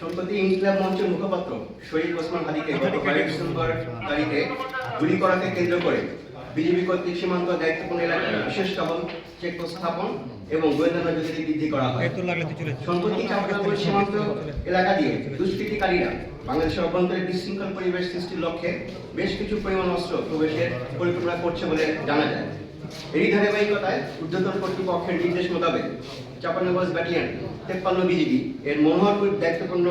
সম্প্রতি ইনকিলাব মঞ্চের মুখপাত্র শহীদ ওসমান হাদিকে গত কয়েক ডিসেম্বর তারিখে গুলি করাকে কেন্দ্র করে বিজেপি কর্তৃক সীমান্ত দায়িত্বপূর্ণ এলাকায় বিশেষ চেকপোস্ট স্থাপন এবং গোয়েন্দা নজরদারি বৃদ্ধি করা হয়। সম্প্রতি সীমান্ত এলাকা দিয়ে দুষ্কৃতিকারীরা বাংলাদেশের অভ্যন্তরে বিশৃঙ্খল পরিবেশ সৃষ্টির লক্ষ্যে বেশ কিছু পরিমাণ অস্ত্র প্রবেশের পরিকল্পনা করছে বলে জানা যায়। এই ধারাবাহিকতায় ঊর্ধ্বতন কর্তৃপক্ষের নির্দেশ মোতাবেক তেপ্পান্ন বিজিবি এর মনোহরপুর দায়িত্বপূর্ণ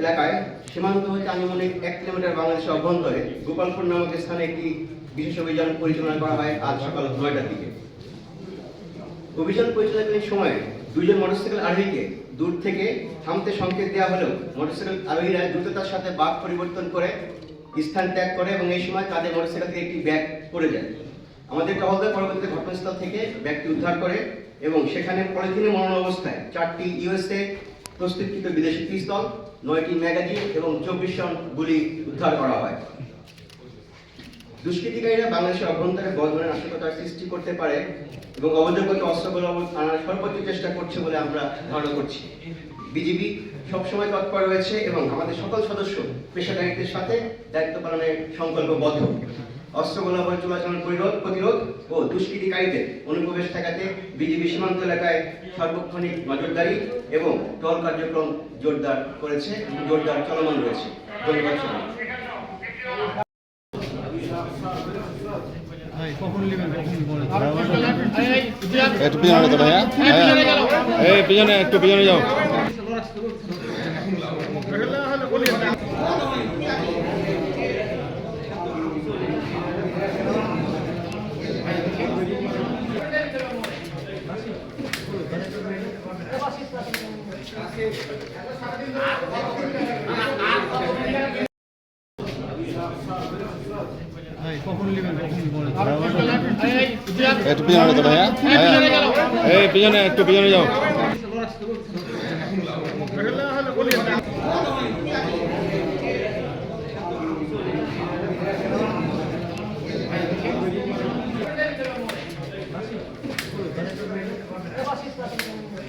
এলাকায় সীমান্ত হতে আনুমানিক এক কিলোমিটার বাংলাদেশের অভ্যন্তরে গোপালপুর নামক স্থানে একটি বিশেষ অভিযান পরিচালনা করা হয় আজ সকাল নয়টার দিকে। অভিযান পরিচালনাকালীন সময়ে দুইজন মোটরসাইকেল আরোহীকে দূর থেকে থামতে সংকেত দেওয়া হলেও মোটরসাইকেল আরোহীরা দ্রুততার সাথে বাঘ পরিবর্তন করে স্থান ত্যাগ করে এবং এই সময় তাদের মোটরসাইকেল থেকে একটি ব্যাগ পড়ে যায়। আমাদের টহলদার পরবর্তীতে ঘটনাস্থল থেকে ব্যক্তি উদ্ধার করে এবং সেখানে পলিথিনে মরণ অবস্থায় চারটি ইউএসএ প্রস্তুতকৃত বিদেশি পিস্তল, নয়টি ম্যাগাজিন এবং চব্বিশ জন গুলি উদ্ধার করা হয়। দুষ্কৃতিকারীরা বাংলাদেশের অভ্যন্তরে বড় ধরনের সৃষ্টি করতে পারে এবং অবৈধগত অস্ত্রগুলো আনার সর্বোচ্চ চেষ্টা করছে বলে আমরা ধারণা করছি। বিজিবি সবসময় তৎপর রয়েছে এবং আমাদের সকল সদস্য পেশাদারিত্বের সাথে দায়িত্ব পালনে সংকল্পবদ্ধ। অস্ত্র গোলাবর চলাচল প্রতিরোধ প্রতিরোধ ও দুষ্কৃতিকারীদের অনুপ্রবেশ ঠেকাতে বিজিবি সীমান্ত এলাকায় সার্বক্ষণিক নজরদারি এবং টহল কার্যক্রম জোরদার করেছে জোরদার চলমান রয়েছে। ধন্যবাদ একটু পিছনে যাও। একটু পিছনে তো ভাইয়া এই পিছনে একটু পিছনে যাও।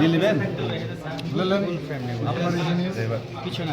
দিলিবেন আপনার পিছনে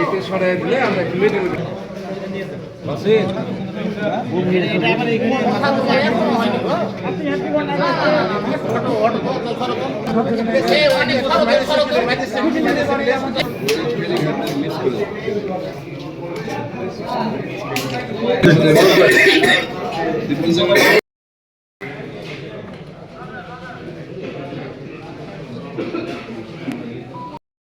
এতে সরাই দিলে আমরা কিলো ডিফেন্স